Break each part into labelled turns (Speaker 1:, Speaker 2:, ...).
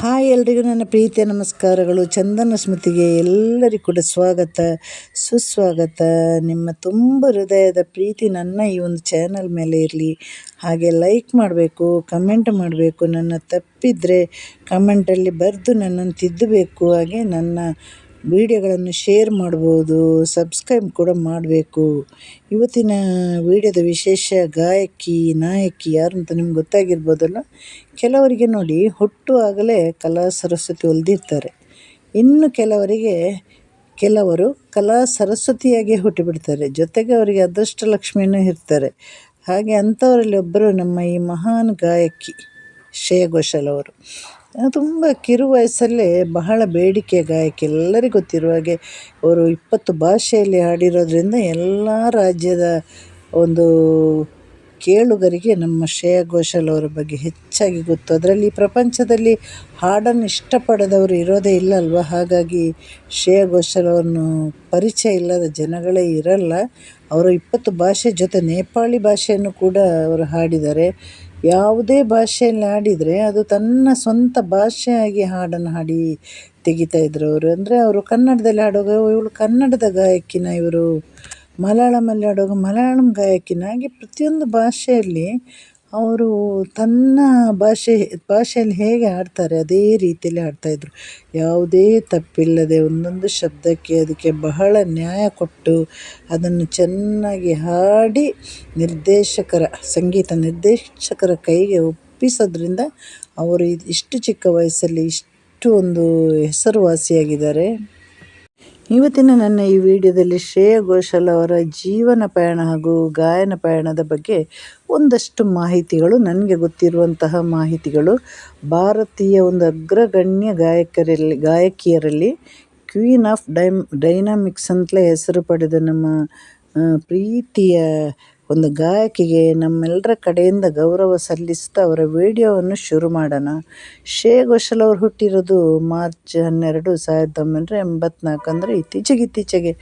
Speaker 1: Hi ಎಲ್ರಿಗೂ ನನ್ನ ಪ್ರೀತಿಯ ನಮಸ್ಕಾರಗಳು. ಚಂದನ ಸ್ಮೃತಿಗೆ ಎಲ್ಲರಿಗೂ ಕೂಡ ಸ್ವಾಗತ, ಸುಸ್ವಾಗತ. ನಿಮ್ಮ ತುಂಬ ಹೃದಯದ ಪ್ರೀತಿ ನನ್ನ ಈ ಒಂದು ಚಾನಲ್ ಮೇಲೆ ಇರಲಿ. ಹಾಗೆ ಲೈಕ್ ಮಾಡಬೇಕು ಕಮೆಂಟ್ ಮಾಡಬೇಕು. ನನ್ನ ತಪ್ಪಿದರೆ ಕಮೆಂಟಲ್ಲಿ ಬರೆದು ನನ್ನನ್ನು ತಿದ್ದಬೇಕು. ಹಾಗೆ ನನ್ನ ವೀಡಿಯೋಗಳನ್ನು ಶೇರ್ ಮಾಡ್ಬೋದು ಸಬ್ಸ್ಕ್ರೈಬ್ ಕೂಡ ಮಾಡಬೇಕು. ಇವತ್ತಿನ ವೀಡಿಯೋದ ವಿಶೇಷ ಗಾಯಕಿ, ನಾಯಕಿ ಯಾರು ಅಂತ ನಿಮ್ಗೆ ಗೊತ್ತಾಗಿರ್ಬೋದಲ್ಲ? ಕೆಲವರಿಗೆ ನೋಡಿ ಹುಟ್ಟುವಾಗಲೇ ಕಲಾ ಸರಸ್ವತಿ ಒಲ್ದಿರ್ತಾರೆ. ಇನ್ನು ಕೆಲವರಿಗೆ ಕೆಲವರು ಕಲಾ ಸರಸ್ವತಿಯಾಗಿ ಹುಟ್ಟಿಬಿಡ್ತಾರೆ ಜೊತೆಗೆ ಅವರಿಗೆ ಅದೃಷ್ಟ ಲಕ್ಷ್ಮಿಯೂ ಇರ್ತಾರೆ. ಹಾಗೆ ಅಂಥವರಲ್ಲಿ ಒಬ್ಬರು ನಮ್ಮ ಈ ಮಹಾನ್ ಗಾಯಕಿ ಶ್ರೇಯ ಘೋಷಾಲ್ ಅವರು. ತುಂಬ ಕಿರು ವಯಸ್ಸಲ್ಲೇ ಬಹಳ ಬೇಡಿಕೆ ಗಾಯಕಿ ಎಲ್ಲರಿಗೂ ಗೊತ್ತಿರುವ ಹಾಗೆ ಅವರು ಇಪ್ಪತ್ತು ಭಾಷೆಯಲ್ಲಿ ಹಾಡಿರೋದ್ರಿಂದ ಎಲ್ಲ ರಾಜ್ಯದ ಒಂದು ಕೇಳುಗರಿಗೆ ನಮ್ಮ ಶ್ರೇಯಾ ಘೋಷಾಲ್ ಅವರ ಬಗ್ಗೆ ಹೆಚ್ಚಾಗಿ ಗೊತ್ತು. ಅದರಲ್ಲಿ ಪ್ರಪಂಚದಲ್ಲಿ ಹಾಡನ್ನು ಇಷ್ಟಪಡದವರು ಇರೋದೇ ಇಲ್ಲ ಅಲ್ವಾ? ಹಾಗಾಗಿ ಶ್ರೇಯಾ ಘೋಷಾಲ್ ಅವರನ್ನು ಪರಿಚಯ ಇಲ್ಲದ ಜನಗಳೇ ಇರಲ್ಲ. ಅವರು ಇಪ್ಪತ್ತು ಭಾಷೆ ಜೊತೆ ನೇಪಾಳಿ ಭಾಷೆಯನ್ನು ಕೂಡ ಅವರು ಹಾಡಿದ್ದಾರೆ. ಯಾವುದೇ ಭಾಷೆಯಲ್ಲಿ ಹಾಡಿದರೆ ಅದು ತನ್ನ ಸ್ವಂತ ಭಾಷೆಯಾಗಿ ಹಾಡನ್ನು ಹಾಡಿ ತೆಗಿತಾ ಇದ್ರು ಅವರು. ಅಂದರೆ ಅವರು ಕನ್ನಡದಲ್ಲಿ ಹಾಡುವಾಗ ಇವಳು ಕನ್ನಡದ ಗಾಯಕಿನ ಇವರು. ಮಲಯಾಳಮಲ್ಲಿ ಹಾಡುವಾಗ ಮಲಯಾಳಂ ಗಾಯಕಿನ. ಹಾಗೆ ಪ್ರತಿಯೊಂದು ಭಾಷೆಯಲ್ಲಿ ಅವರು ತನ್ನ ಭಾಷೆ, ಭಾಷೆಯಲ್ಲಿ ಹೇಗೆ ಹಾಡ್ತಾರೆ ಅದೇ ರೀತಿಯಲ್ಲಿ ಹಾಡ್ತಾಯಿದ್ರು ಯಾವುದೇ ತಪ್ಪಿಲ್ಲದೆ ಒಂದೊಂದು ಶಬ್ದಕ್ಕೆ ಅದಕ್ಕೆ ಬಹಳ ನ್ಯಾಯ ಕೊಟ್ಟು ಅದನ್ನು ಚೆನ್ನಾಗಿ ಹಾಡಿ ನಿರ್ದೇಶಕರ, ಸಂಗೀತ ನಿರ್ದೇಶಕರ ಕೈಗೆ ಒಪ್ಪಿಸೋದ್ರಿಂದ ಅವರು ಇಷ್ಟು ಚಿಕ್ಕ ವಯಸ್ಸಲ್ಲಿ ಇಷ್ಟು ಒಂದು ಹೆಸರುವಾಸಿಯಾಗಿದ್ದಾರೆ. ಇವತ್ತಿನ ನನ್ನ ಈ ವಿಡಿಯೋದಲ್ಲಿ ಶ್ರೇಯಾ ಘೋಷಾಲ್ ಅವರ ಜೀವನ ಪಯಣ ಹಾಗೂ ಗಾಯನ ಪಯಣದ ಬಗ್ಗೆ ಒಂದಷ್ಟು ಮಾಹಿತಿಗಳು, ನನಗೆ ಗೊತ್ತಿರುವಂತಹ ಮಾಹಿತಿಗಳು. ಭಾರತೀಯ ಒಂದು ಅಗ್ರಗಣ್ಯ ಗಾಯಕರಲ್ಲಿ, ಗಾಯಕಿಯರಲ್ಲಿ ಕ್ವೀನ್ ಆಫ್ ಡೈಮ್, ಡೈನಾಮಿಕ್ಸ್ ಅಂತಲೇ ಹೆಸರು ಪಡೆದ ನಮ್ಮ ಪ್ರೀತಿಯ ಒಂದು ಗಾಯಕಿಗೆ ನಮ್ಮೆಲ್ಲರ ಕಡೆಯಿಂದ ಗೌರವ ಸಲ್ಲಿಸ್ತಾ ಅವರ ವಿಡಿಯೋವನ್ನು ಶುರು ಮಾಡೋಣ. ಶೇ ಘೋಷಲ್ ಅವರು ಹುಟ್ಟಿರೋದು ಮಾರ್ಚ್ ಹನ್ನೆರಡು ಸಾವಿರದ ಒಂಬೈನೂರ ಎಂಬತ್ನಾಲ್ಕು ಅಂದರೆ ಇತ್ತೀಚೆಗೆ ಇತ್ತೀಚೆಗೆ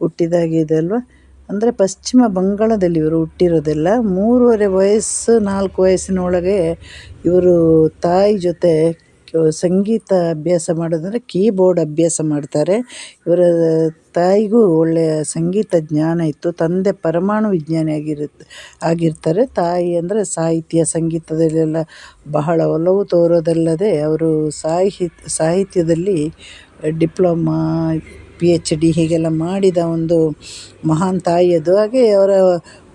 Speaker 1: ಹುಟ್ಟಿದಾಗಿದೆ ಅಲ್ವಾ? ಅಂದರೆ ಪಶ್ಚಿಮ ಬಂಗಾಳದಲ್ಲಿ ಇವರು ಹುಟ್ಟಿರೋದೆಲ್ಲ ಮೂರುವರೆ ವಯಸ್ಸು ನಾಲ್ಕು ವಯಸ್ಸಿನೊಳಗೆ ಇವರು ತಾಯಿ ಜೊತೆ ಸಂಗೀತ ಅಭ್ಯಾಸ ಮಾಡೋದಂದರೆ ಕೀಬೋರ್ಡ್ ಅಭ್ಯಾಸ ಮಾಡ್ತಾರೆ. ಇವರ ತಾಯಿಗೂ ಒಳ್ಳೆಯ ಸಂಗೀತ ಜ್ಞಾನ ಇತ್ತು. ತಂದೆ ಪರಮಾಣು ವಿಜ್ಞಾನಿ ಆಗಿರುತ್ತೆ ಆಗಿರ್ತಾರೆ. ತಾಯಿ ಅಂದರೆ ಸಾಹಿತ್ಯ, ಸಂಗೀತದಲ್ಲೆಲ್ಲ ಬಹಳ ಒಲವು ತೋರೋದಲ್ಲದೆ ಅವರು ಸಾಹಿ ಸಾಹಿತ್ಯದಲ್ಲಿ ಡಿಪ್ಲೊಮಾ ಪಿ ಎಚ್ ಡಿ ಹೀಗೆಲ್ಲ ಮಾಡಿದ ಒಂದು ಮಹಾನ್ ತಾಯಿ ಅದು. ಹಾಗೆ ಅವರ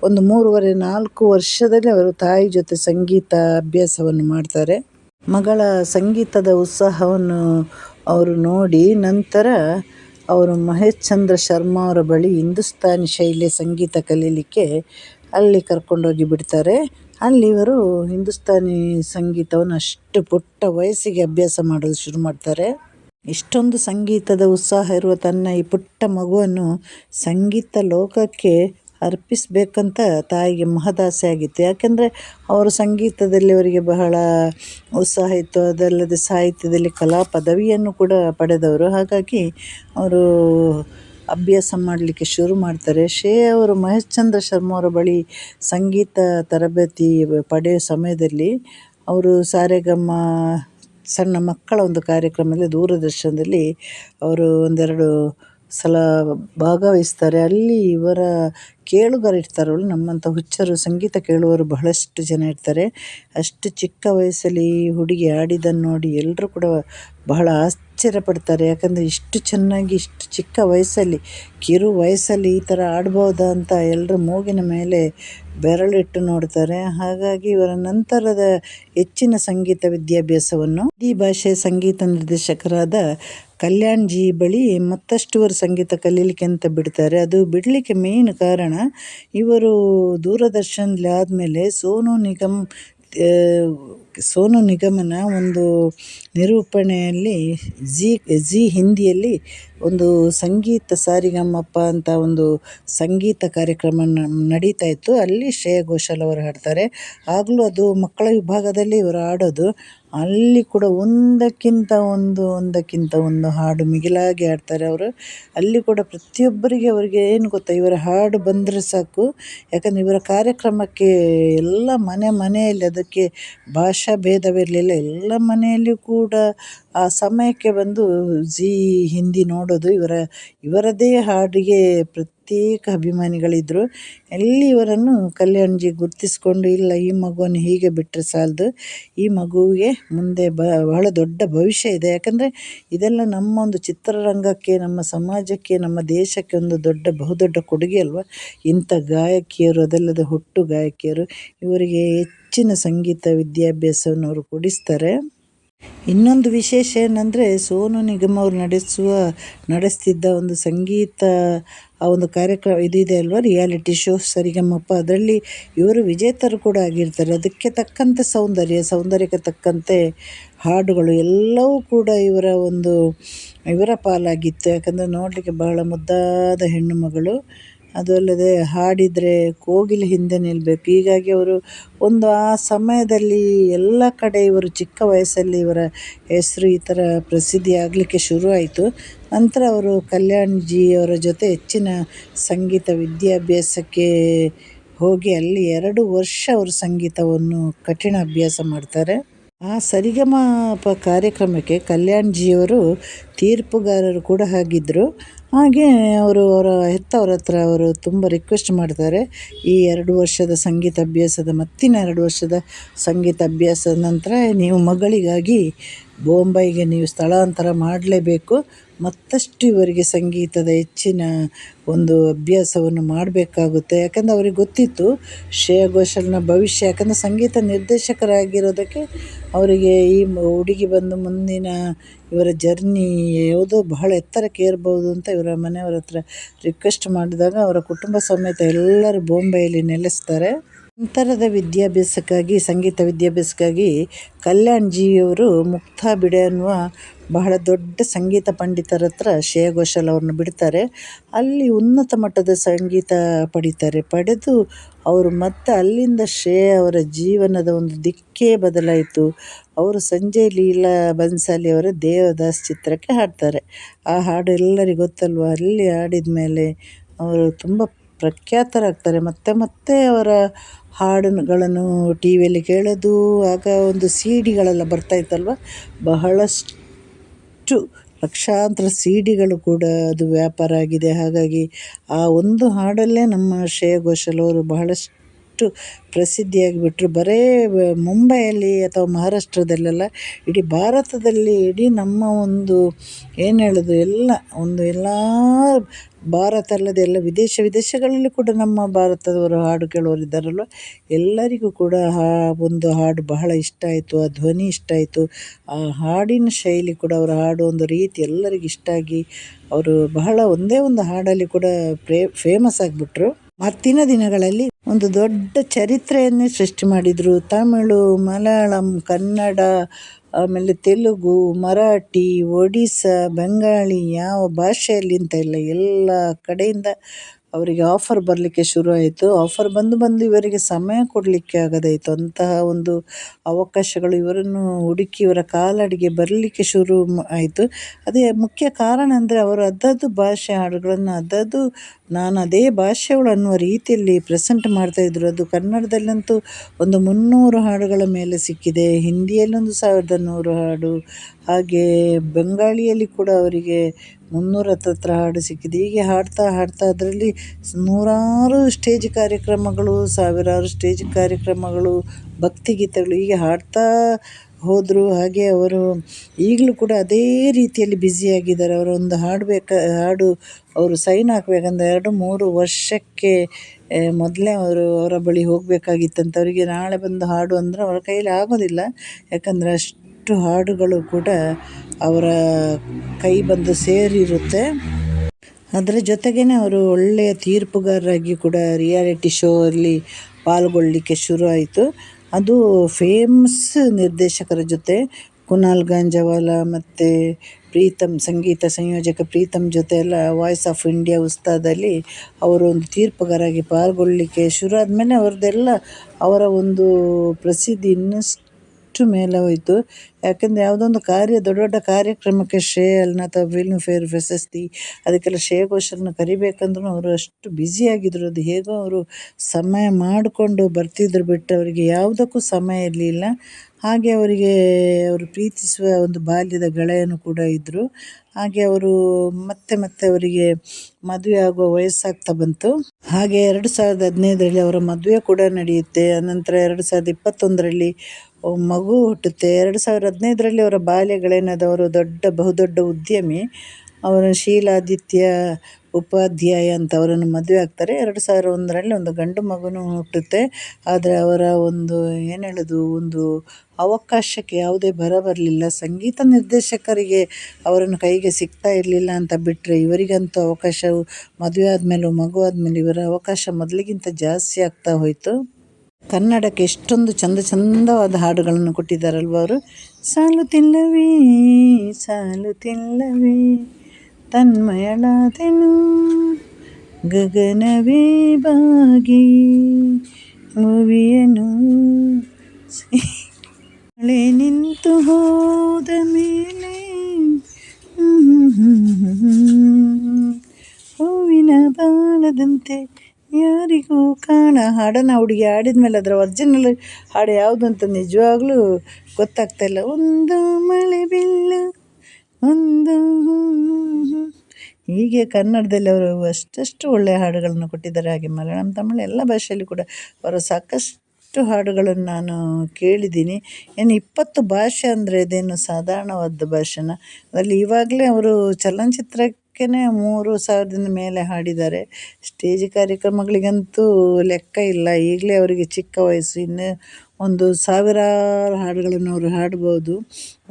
Speaker 1: ಒಂದು ಮೂರುವರೆ ನಾಲ್ಕು ವರ್ಷದಲ್ಲಿ ಅವರು ತಾಯಿ ಜೊತೆ ಸಂಗೀತ ಅಭ್ಯಾಸವನ್ನು ಮಾಡ್ತಾರೆ. ಮಗಳ ಸಂಗೀತದ ಉತ್ಸಾಹವನ್ನು ಅವರು ನೋಡಿ ನಂತರ ಅವರು ಮಹೇಶ್ ಚಂದ್ರ ಶರ್ಮಾ ಅವರ ಬಳಿ ಹಿಂದೂಸ್ತಾನಿ ಶೈಲಿಯ ಸಂಗೀತ ಕಲೀಲಿಕ್ಕೆ ಅಲ್ಲಿ ಕರ್ಕೊಂಡೋಗಿ ಬಿಡ್ತಾರೆ. ಅಲ್ಲಿ ಇವರು ಹಿಂದೂಸ್ತಾನಿ ಸಂಗೀತವನ್ನು ಅಷ್ಟು ಪುಟ್ಟ ವಯಸ್ಸಿಗೆ ಅಭ್ಯಾಸ ಮಾಡಲು ಶುರು ಮಾಡ್ತಾರೆ. ಇಷ್ಟೊಂದು ಸಂಗೀತದ ಉತ್ಸಾಹ ಇರುವ ತನ್ನ ಈ ಪುಟ್ಟ ಮಗುವನ್ನು ಸಂಗೀತ ಲೋಕಕ್ಕೆ ಅರ್ಪಿಸಬೇಕಂತ ತಾಯಿಗೆ ಮಹದಾಸೆ ಆಗಿತ್ತು ಯಾಕೆಂದರೆ ಅವರು ಸಂಗೀತದಲ್ಲಿ ಅವರಿಗೆ ಬಹಳ ಉತ್ಸಾಹ ಇತ್ತು. ಅದಲ್ಲದೆ ಸಾಹಿತ್ಯದಲ್ಲಿ ಕಲಾ ಪದವಿಯನ್ನು ಕೂಡ ಪಡೆದವರು. ಹಾಗಾಗಿ ಅವರು ಅಭ್ಯಾಸ ಮಾಡಲಿಕ್ಕೆ ಶುರು ಮಾಡ್ತಾರೆ. ಶೇ ಅವರು ಮಹೇಶ್ ಚಂದ್ರ ಶರ್ಮ ಅವರ ಬಳಿ ಸಂಗೀತ ತರಬೇತಿ ಪಡೆಯೋ ಸಮಯದಲ್ಲಿ ಅವರು ಸಾರೆಗಮ್ಮ ಸಣ್ಣ ಮಕ್ಕಳ ಒಂದು ಕಾರ್ಯಕ್ರಮದಲ್ಲಿ ದೂರದರ್ಶನದಲ್ಲಿ ಅವರು ಒಂದೆರಡು ಸಲ ಭಾಗವಹಿಸ್ತಾರೆ, ಅಲ್ಲಿ ಇವರ ಕೇಳುಗರು ಇರ್ತಾರಲ್ಲ ನಮ್ಮಂಥ ಹುಚ್ಚರು, ಸಂಗೀತ ಕೇಳುವರು ಬಹಳಷ್ಟು ಜನ ಇರ್ತಾರೆ. ಅಷ್ಟು ಚಿಕ್ಕ ವಯಸ್ಸಲ್ಲಿ ಹುಡುಗಿ ಹಾಡಿದ್ದನ್ನು ನೋಡಿ ಎಲ್ಲರೂ ಕೂಡ ಬಹಳ ಆಶ್ಚರ್ಯ ಪಡ್ತಾರೆ. ಯಾಕಂದರೆ ಇಷ್ಟು ಚೆನ್ನಾಗಿ, ಇಷ್ಟು ಚಿಕ್ಕ ವಯಸ್ಸಲ್ಲಿ, ಕಿರು ವಯಸ್ಸಲ್ಲಿ ಈ ಥರ ಆಡ್ಬೋದಾ ಅಂತ ಎಲ್ಲರೂ ಮೂಗಿನ ಮೇಲೆ ಬೆರಳಿಟ್ಟು ನೋಡ್ತಾರೆ. ಹಾಗಾಗಿ ಇವರ ನಂತರದ ಹೆಚ್ಚಿನ ಸಂಗೀತ ವಿದ್ಯಾಭ್ಯಾಸವನ್ನು ಹಿಂದಿ ಭಾಷೆಯ ಸಂಗೀತ ನಿರ್ದೇಶಕರಾದ ಕಲ್ಯಾಣ್ ಜಿ ಬಳಿ ಮತ್ತಷ್ಟು ಇವರು ಸಂಗೀತ ಕಲೀಲಿಕ್ಕೆ ಅಂತ ಬಿಡ್ತಾರೆ. ಅದು ಬಿಡಲಿಕ್ಕೆ ಮೇನ್ ಕಾರಣ ಇವರು ದೂರದರ್ಶನದಲ್ಲಿ ಆದಮೇಲೆ ಸೋನು ನಿಗಮ್ ಸೋನು ನಿಗಮನ ಒಂದು ನಿರೂಪಣೆಯಲ್ಲಿ ಜೀ ಜೀ ಹಿಂದಿಯಲ್ಲಿ ಒಂದು ಸಂಗೀತ ಸಾರಿಗಮ್ಮಪ್ಪ ಅಂತ ಒಂದು ಸಂಗೀತ ಕಾರ್ಯಕ್ರಮ ನಡೀತಾ ಇತ್ತು. ಅಲ್ಲಿ ಶ್ರೇಯಾ ಘೋಷಾಲ್ ಅವರು ಹಾಡ್ತಾರೆ. ಆಗಲೂ ಅದು ಮಕ್ಕಳ ವಿಭಾಗದಲ್ಲಿ ಇವರು ಹಾಡೋದು. ಅಲ್ಲಿ ಕೂಡ ಒಂದಕ್ಕಿಂತ ಒಂದು ಒಂದಕ್ಕಿಂತ ಒಂದು ಹಾಡು ಮಿಗಿಲಾಗಿ ಹಾಡ್ತಾರೆ ಅವರು. ಅಲ್ಲಿ ಕೂಡ ಪ್ರತಿಯೊಬ್ಬರಿಗೆ ಅವರಿಗೆ ಏನು ಗೊತ್ತಾ, ಇವರ ಹಾಡು ಬಂದರೆ ಸಾಕು. ಯಾಕಂದರೆ ಇವರ ಕಾರ್ಯಕ್ರಮಕ್ಕೆ ಎಲ್ಲ ಮನೆ, ಮನೆಯಲ್ಲಿ ಅದಕ್ಕೆ ಭಾಷಾ ಭೇದವಿರಲಿಲ್ಲ ಎಲ್ಲ ಮನೆಯಲ್ಲಿ ಕೂಡ ಆ ಸಮಯಕ್ಕೆ ಬಂದು ಝೀ ಹಿಂದಿ ನೋಡೋದು, ಇವರ ಇವರದ್ದೇ ಹಾಡಿಗೆ ಪ್ರತ್ಯೇಕ ಅಭಿಮಾನಿಗಳಿದ್ದರು ಎಲ್ಲಿ ಇವರನ್ನು ಕಲ್ಯಾಣ್ಜಿ ಗುರ್ತಿಸ್ಕೊಂಡು, ಇಲ್ಲ ಈ ಮಗುವನ್ನು ಹೀಗೆ ಬಿಟ್ಟರೆ ಸಾಲದು, ಈ ಮಗುವಿಗೆ ಮುಂದೆ ಬಹಳ ದೊಡ್ಡ ಭವಿಷ್ಯ ಇದೆ. ಯಾಕಂದರೆ ಇದೆಲ್ಲ ನಮ್ಮ ಒಂದು ಚಿತ್ರರಂಗಕ್ಕೆ, ನಮ್ಮ ಸಮಾಜಕ್ಕೆ, ನಮ್ಮ ದೇಶಕ್ಕೆ ಒಂದು ದೊಡ್ಡ, ಬಹುದೊಡ್ಡ ಕೊಡುಗೆ ಅಲ್ವಾ? ಇಂಥ ಗಾಯಕಿಯರು, ಅದಲ್ಲದೆ ಹುಟ್ಟು ಗಾಯಕಿಯರು, ಇವರಿಗೆ ಹೆಚ್ಚಿನ ಸಂಗೀತ ವಿದ್ಯಾಭ್ಯಾಸವನ್ನು ಅವರು ಕೊಡಿಸ್ತಾರೆ. ಇನ್ನೊಂದು ವಿಶೇಷ ಏನಂದರೆ, ಸೋನು ನಿಗಮ್ ಅವರು ನಡೆಸುವ, ನಡೆಸ್ತಿದ್ದ ಒಂದು ಸಂಗೀತ, ಆ ಒಂದು ಕಾರ್ಯಕ್ರಮ ಇದು ಇದೆ ಅಲ್ವಾ, ರಿಯಾಲಿಟಿ ಶೋ ಸರಿಗಮಪ ಅದರಲ್ಲಿ ಇವರು ವಿಜೇತರು ಕೂಡ ಆಗಿರ್ತಾರೆ. ಅದಕ್ಕೆ ತಕ್ಕಂತೆ ಸೌಂದರ್ಯ, ಸೌಂದರ್ಯಕ್ಕೆ ತಕ್ಕಂತೆ ಹಾಡುಗಳು ಎಲ್ಲವೂ ಕೂಡ ಇವರ ಒಂದು, ಇವರ ಪಾಲಾಗಿತ್ತು. ಯಾಕಂದರೆ ನೋಡಲಿಕ್ಕೆ ಬಹಳ ಮುದ್ದಾದ ಹೆಣ್ಣು ಮಗಳು. ಅದು ಅಲ್ಲದೆ ಹಾಡಿದರೆ ಕೋಗಿಲೆ ಹಿಂದೆ ನಿಲ್ಲಬೇಕು ಹೀಗಾಗಿ ಅವರು ಒಂದು ಆ ಸಮಯದಲ್ಲಿ ಎಲ್ಲ ಕಡೆ ಇವರು ಚಿಕ್ಕ ವಯಸ್ಸಲ್ಲಿ ಇವರ ಹೆಸರು ಈ ಥರ ಪ್ರಸಿದ್ಧಿ ಆಗಲಿಕ್ಕೆ ಶುರುವಾಯಿತು ನಂತರ ಅವರು ಕಲ್ಯಾಣ್ ಜಿ ಅವರ ಜೊತೆ ಹೆಚ್ಚಿನ ಸಂಗೀತ ವಿದ್ಯಾಭ್ಯಾಸಕ್ಕೆ ಹೋಗಿ ಅಲ್ಲಿ ಎರಡು ವರ್ಷ ಅವರು ಸಂಗೀತವನ್ನು ಕಠಿಣ ಅಭ್ಯಾಸ ಮಾಡ್ತಾರೆ. ಆ ಸರಿಗಮಪ ಕಾರ್ಯಕ್ರಮಕ್ಕೆ ಕಲ್ಯಾಣ್ ಜಿಯವರು ತೀರ್ಪುಗಾರರು ಕೂಡ ಆಗಿದ್ದರು. ಹಾಗೆ ಅವರು ಅವರ ಹೆತ್ತವರ ಹತ್ರ ಅವರು ತುಂಬ ರಿಕ್ವೆಸ್ಟ್ ಮಾಡ್ತಾರೆ. ಈ ಎರಡು ವರ್ಷದ ಸಂಗೀತ ಅಭ್ಯಾಸದ ಮತ್ತಿನ ಎರಡು ವರ್ಷದ ಸಂಗೀತ ಅಭ್ಯಾಸದ ನಂತರ ನೀವು ಮಗಳಿಗಾಗಿ ಬೊಂಬೈಗೆ ನೀವು ಸ್ಥಳಾಂತರ ಮಾಡಲೇಬೇಕು. ಮತ್ತಷ್ಟು ಇವರಿಗೆ ಸಂಗೀತದ ಹೆಚ್ಚಿನ ಒಂದು ಅಭ್ಯಾಸವನ್ನು ಮಾಡಬೇಕಾಗುತ್ತೆ. ಯಾಕಂದರೆ ಅವರಿಗೆ ಗೊತ್ತಿತ್ತು, ಶ್ರೇಯಾ ಘೋಷಲ್ನ ಭವಿಷ್ಯ, ಯಾಕಂದರೆ ಸಂಗೀತ ನಿರ್ದೇಶಕರಾಗಿರೋದಕ್ಕೆ ಅವರಿಗೆ ಈ ಹುಡುಗಿ ಬಂದು ಮುಂದಿನ ಇವರ ಜರ್ನಿ ಯಾವುದೋ ಬಹಳ ಎತ್ತರಕ್ಕೆ ಏರ್ಬೋದು ಅಂತ ಇವರ ಮನೆಯವರ ಹತ್ರ ರಿಕ್ವೆಸ್ಟ್ ಮಾಡಿದಾಗ ಅವರ ಕುಟುಂಬ ಸಮೇತ ಎಲ್ಲರೂ ಬೊಂಬೆಯಲ್ಲಿ ನೆಲೆಸ್ತಾರೆ. ನಂತರದ ವಿದ್ಯಾಭ್ಯಾಸಕ್ಕಾಗಿ, ಸಂಗೀತ ವಿದ್ಯಾಭ್ಯಾಸಕ್ಕಾಗಿ ಕಲ್ಯಾಣ್ ಜಿಯವರು ಮುಕ್ತಾ ಬಿಡೆ ಅನ್ನುವ ಬಹಳ ದೊಡ್ಡ ಸಂಗೀತ ಪಂಡಿತರ ಹತ್ರ ಶ್ರೇಯ ಘೋಷಾಲ್ ಅವ್ರನ್ನ ಬಿಡ್ತಾರೆ. ಅಲ್ಲಿ ಉನ್ನತ ಮಟ್ಟದ ಸಂಗೀತ ಪಡಿತಾರೆ. ಪಡೆದು ಅವರು ಮತ್ತೆ ಅಲ್ಲಿಂದ ಶ್ರೇಯ ಅವರ ಜೀವನದ ಒಂದು ದಿಕ್ಕೇ ಬದಲಾಯಿತು. ಅವರು ಸಂಜಯ್ ಲೀಲಾ ಬನ್ಸಾಲಿ ಅವರ ದೇವದಾಸ್ ಚಿತ್ರಕ್ಕೆ ಹಾಡ್ತಾರೆ. ಆ ಹಾಡು ಎಲ್ಲರಿಗೂ ಗೊತ್ತಲ್ವ? ಅಲ್ಲಿ ಹಾಡಿದ ಮೇಲೆ ಅವರು ತುಂಬ ಪ್ರಖ್ಯಾತರಾಗ್ತಾರೆ. ಮತ್ತೆ ಮತ್ತೆ ಅವರ ಹಾಡುಗಳನ್ನು ಟಿ ವಿಯಲ್ಲಿ ಕೇಳೋದು, ಆಗ ಒಂದು ಸಿ ಡಿಗಳೆಲ್ಲ ಬರ್ತಾಯಿತ್ತಲ್ವ ಬಹಳಷ್ಟು ಲಕ್ಷಾಂತರ ಸಿ ಡಿಗಳು ಕೂಡ ಅದು ವ್ಯಾಪಾರ ಆಗಿದೆ. ಹಾಗಾಗಿ ಆ ಒಂದು ಹಾಡಲ್ಲೇ ನಮ್ಮ ಶ್ರೇಯ ಘೋಷಾಲ್ ಅವರು ಬಹಳಷ್ಟು ಪ್ರಸಿದ್ಧಿಯಾಗಿಬಿಟ್ರು. ಬರೇ ಮುಂಬೈಯಲ್ಲಿ ಅಥವಾ ಮಹಾರಾಷ್ಟ್ರದಲ್ಲೆಲ್ಲ ಇಡೀ ಭಾರತದಲ್ಲಿ ಇಡೀ ನಮ್ಮ ಒಂದು ಏನು ಹೇಳೋದು, ಎಲ್ಲ ಒಂದು ಎಲ್ಲ ಭಾರತ ಅಲ್ಲದೆ ಎಲ್ಲ ವಿದೇಶ ವಿದೇಶಗಳಲ್ಲಿ ಕೂಡ ನಮ್ಮ ಭಾರತದವರು ಹಾಡು ಕೇಳೋರು ಇದ್ದಾರಲ್ವ ಎಲ್ಲರಿಗೂ ಕೂಡ ಆ ಒಂದು ಹಾಡು ಬಹಳ ಇಷ್ಟ ಆಯಿತು, ಆ ಧ್ವನಿ ಇಷ್ಟ ಆಯಿತು, ಆ ಹಾಡಿನ ಶೈಲಿ ಕೂಡ, ಅವರ ಹಾಡು ಒಂದು ರೀತಿ ಎಲ್ಲರಿಗೂ ಇಷ್ಟ ಆಗಿ, ಅವರು ಬಹಳ ಒಂದೇ ಒಂದು ಹಾಡಲ್ಲಿ ಕೂಡ ಪ್ರೇ ಫೇಮಸ್ ಆಗಿಬಿಟ್ರು. ಮತ್ತಿನ ದಿನಗಳಲ್ಲಿ ಒಂದು ದೊಡ್ಡ ಚರಿತ್ರೆಯನ್ನೇ ಸೃಷ್ಟಿ ಮಾಡಿದರು. ತಮಿಳು, ಮಲಯಾಳಂ, ಕನ್ನಡ, ಆಮೇಲೆ ತೆಲುಗು, ಮರಾಠಿ, ಒಡಿಸ್ಸಾ, ಬೆಂಗಾಳಿ, ಯಾವ ಭಾಷೆಯಲ್ಲಿ ಅಂತ ಇಲ್ಲ, ಎಲ್ಲ ಕಡೆಯಿಂದ ಅವರಿಗೆ ಆಫರ್ ಬರಲಿಕ್ಕೆ ಶುರುವಾಯಿತು. ಆಫರ್ ಬಂದು ಬಂದು ಇವರಿಗೆ ಸಮಯ ಕೊಡಲಿಕ್ಕೆ ಆಗದಾಯಿತು. ಅಂತಹ ಒಂದು ಅವಕಾಶಗಳು ಇವರನ್ನು ಹುಡುಕಿ ಇವರ ಕಾಲಡಿಗೆ ಬರಲಿಕ್ಕೆ ಶುರು ಆಯಿತು. ಅದೇ ಮುಖ್ಯ ಕಾರಣ ಅಂದರೆ ಅವರು ಅದದ್ದು ಭಾಷೆ ಹಾಡುಗಳನ್ನು ಅದದ್ದು ನಾನು ಅದೇ ಭಾಷೆಗಳು ಅನ್ನುವ ರೀತಿಯಲ್ಲಿ ಪ್ರೆಸೆಂಟ್ ಮಾಡ್ತಾಯಿದ್ರು ಅದು ಕನ್ನಡದಲ್ಲಂತೂ ಒಂದು ಮುನ್ನೂರು ಹಾಡುಗಳ ಮೇಲೆ ಸಿಕ್ಕಿದೆ. ಹಿಂದಿಯಲ್ಲೊಂದು ಸಾವಿರದ ನೂರು ಹಾಡು. ಹಾಗೆ ಬೆಂಗಾಳಿಯಲ್ಲಿ ಕೂಡ ಅವರಿಗೆ ಮುನ್ನೂರ ಹತ್ತತ್ರ ಹಾಡು ಸಿಕ್ಕಿದೆ. ಹೀಗೆ ಹಾಡ್ತಾ ಹಾಡ್ತಾ ಅದರಲ್ಲಿ ನೂರಾರು ಸ್ಟೇಜ್ ಕಾರ್ಯಕ್ರಮಗಳು, ಸಾವಿರಾರು ಸ್ಟೇಜ್ ಕಾರ್ಯಕ್ರಮಗಳು, ಭಕ್ತಿಗೀತೆಗಳು ಹೀಗೆ ಹಾಡ್ತಾ ಹೋದರು. ಹಾಗೆ ಅವರು ಈಗಲೂ ಕೂಡ ಅದೇ ರೀತಿಯಲ್ಲಿ ಬ್ಯುಸಿಯಾಗಿದ್ದಾರೆ ಅವರು ಒಂದು ಹಾಡಬೇಕು ಹಾಡು ಅವರು ಸೈನ್ ಹಾಕಬೇಕಂದ್ರೆ ಎರಡು, ಮೂರು ವರ್ಷಕ್ಕೆ ಮೊದಲೇ ಅವರು ಅವರ ಬಳಿ ಹೋಗಬೇಕಾಗಿತ್ತಂತ. ಅವರಿಗೆ ನಾಳೆ ಬಂದು ಹಾಡು ಅಂದರೆ ಅವರ ಕೈಯಲ್ಲಿ ಆಗೋದಿಲ್ಲ. ಯಾಕಂದರೆ ಅಷ್ಟು ಹಾಡುಗಳು ಕೂಡ ಅವರ ಕೈ ಬಂದು ಸೇರಿರುತ್ತೆ. ಅದರ ಜೊತೆಗೇ ಅವರು ಒಳ್ಳೆಯ ತೀರ್ಪುಗಾರರಾಗಿ ಕೂಡ ರಿಯಾಲಿಟಿ ಶೋ ಅಲ್ಲಿ ಪಾಲ್ಗೊಳ್ಳಲಿಕ್ಕೆ ಆಯಿತು ಅದು ಫೇಮಸ್ ನಿರ್ದೇಶಕರ ಜೊತೆ ಕುನಾಲ್ ಗಾಂಜವಾಲ ಮತ್ತು ಪ್ರೀತಮ್, ಸಂಗೀತ ಸಂಯೋಜಕ ಪ್ರೀತಮ್ ಜೊತೆ ಎಲ್ಲ ವಾಯ್ಸ್ ಆಫ್ ಇಂಡಿಯಾ ಉಸ್ತಾದಲ್ಲಿ ಅವರು ಒಂದು ತೀರ್ಪುಗಾರಾಗಿ ಪಾಲ್ಗೊಳ್ಳಲಿಕ್ಕೆ ಶುರು ಆದಮೇಲೆ ಅವ್ರದ್ದೆಲ್ಲ ಅವರ ಒಂದು ಪ್ರಸಿದ್ಧಿ ಇನ್ನಷ್ಟು ಅಷ್ಟು ಮೇಲೆ ಹೋಯಿತು. ಯಾಕೆಂದರೆ ಯಾವುದೋ ಒಂದು ಕಾರ್ಯ, ದೊಡ್ಡ ದೊಡ್ಡ ಕಾರ್ಯಕ್ರಮಕ್ಕೆ ಶ್ರೇಯಲ್ನ ಅಥವಾ ಫಿಲ್ಮ್ ಫೇರ್ ಪ್ರಶಸ್ತಿ ಅದಕ್ಕೆಲ್ಲ ಶ್ರೇಯ ಕರಿಬೇಕಂದ್ರೂ ಅವರು ಅಷ್ಟು ಬ್ಯುಸಿಯಾಗಿದ್ರು ಅದು ಹೇಗೋ ಅವರು ಸಮಯ ಮಾಡಿಕೊಂಡು ಬರ್ತಿದ್ರು ಬಿಟ್ಟು ಅವರಿಗೆ ಯಾವುದಕ್ಕೂ ಸಮಯ ಇರಲಿಲ್ಲ. ಹಾಗೆ ಅವರಿಗೆ ಅವರು ಪ್ರೀತಿಸುವ ಒಂದು ಬಾಲ್ಯದ ಗೆಳೆಯನು ಕೂಡ ಇದ್ದರು ಹಾಗೆ ಅವರು ಮತ್ತೆ ಮತ್ತೆ ಅವರಿಗೆ ಮದುವೆ ಆಗುವ ವಯಸ್ಸಾಗ್ತಾ ಬಂತು. ಹಾಗೆ ಎರಡು ಸಾವಿರದ ಹದಿನೈದರಲ್ಲಿ ಅವರ ಮದುವೆ ಕೂಡ ನಡೆಯುತ್ತೆ. ಆನಂತರ ಎರಡು ಸಾವಿರದ ಇಪ್ಪತ್ತೊಂದರಲ್ಲಿ ಮಗು ಹುಟ್ಟುತ್ತೆ. ಎರಡು ಸಾವಿರ ಹದಿನೈದರಲ್ಲಿ ಅವರ ಬಾಲ್ಯಗಳೇನದು ಅವರು ದೊಡ್ಡ, ಬಹುದೊಡ್ಡ ಉದ್ಯಮಿ. ಅವರ ಶೀಲಾದಿತ್ಯ ಉಪಾಧ್ಯಾಯ ಅಂತ ಅವರನ್ನು ಮದುವೆ ಆಗ್ತಾರೆ. ಎರಡು ಸಾವಿರ ಒಂದರಲ್ಲಿ ಒಂದು ಗಂಡು ಮಗುನೂ ಹುಟ್ಟುತ್ತೆ. ಆದರೆ ಅವರ ಒಂದು, ಏನು ಹೇಳೋದು, ಒಂದು ಅವಕಾಶಕ್ಕೆ ಯಾವುದೇ ಬರ ಬರಲಿಲ್ಲ. ಸಂಗೀತ ನಿರ್ದೇಶಕರಿಗೆ ಅವರನ್ನು ಕೈಗೆ ಸಿಗ್ತಾ ಇರಲಿಲ್ಲ ಅಂತ ಬಿಟ್ಟರೆ ಇವರಿಗಂತೂ ಅವಕಾಶವು ಮದುವೆ ಆದಮೇಲೂ ಮಗು ಆದಮೇಲೆ ಇವರ ಅವಕಾಶ ಮೊದಲಿಗಿಂತ ಜಾಸ್ತಿ ಆಗ್ತಾ ಹೋಯಿತು. ಕನ್ನಡಕ್ಕೆ ಎಷ್ಟೊಂದು ಚಂದ ಚಂದವಾದ ಹಾಡುಗಳನ್ನು ಕೊಟ್ಟಿದ್ದಾರಲ್ವ ಅವರು. ಸಾಲುತ್ತಿಲ್ಲವೇ ಸಾಲುತ್ತಿಲ್ಲವೇ ತನ್ಮಯಳಾದೆನು, ಗಗನವೇ ಬಾಗಿ ಮುವಿಯನು. ಮಳೆ ನಿಂತು ಹೋದ ಹಾಡನ್ನು ಹುಡುಗಿ ಹಾಡಿದ ಮೇಲೆ ಅದರ ಒರ್ಜಿನಲ್ ಹಾಡು ಯಾವುದು ಅಂತ ನಿಜವಾಗ್ಲೂ ಗೊತ್ತಾಗ್ತಾ ಇಲ್ಲ. ಒಂದು ಮಳೆ ಬಿಲ್ಲು, ಒಂದು ಹೀಗೆ ಕನ್ನಡದಲ್ಲಿ ಅವರು ಅಷ್ಟಷ್ಟು ಒಳ್ಳೆಯ ಹಾಡುಗಳನ್ನು ಕೊಟ್ಟಿದ್ದಾರೆ. ಹಾಗೆ ಮಲಯಾಳಂ, ತಮಿಳು ಎಲ್ಲ ಭಾಷೆಯಲ್ಲಿ ಕೂಡ ಅವರು ಸಾಕಷ್ಟು ಹಾಡುಗಳನ್ನು ನಾನು ಕೇಳಿದ್ದೀನಿ. ಏನು ಇಪ್ಪತ್ತು ಭಾಷೆ ಅಂದರೆ ಇದೇನು ಸಾಧಾರಣವಾದ ಭಾಷೆನ? ಅದರಲ್ಲಿ ಇವಾಗಲೇ ಅವರು ಚಲನಚಿತ್ರಕ್ಕೇ ಮೂರು ಸಾವಿರದಿಂದ ಮೇಲೆ ಹಾಡಿದ್ದಾರೆ. ಸ್ಟೇಜ್ ಕಾರ್ಯಕ್ರಮಗಳಿಗಂತೂ ಲೆಕ್ಕ ಇಲ್ಲ. ಈಗಲೇ ಅವರಿಗೆ ಚಿಕ್ಕ ವಯಸ್ಸು. ಇನ್ನು ಒಂದು ಸಾವಿರಾರು ಹಾಡುಗಳನ್ನು ಅವರು ಹಾಡ್ಬೋದು.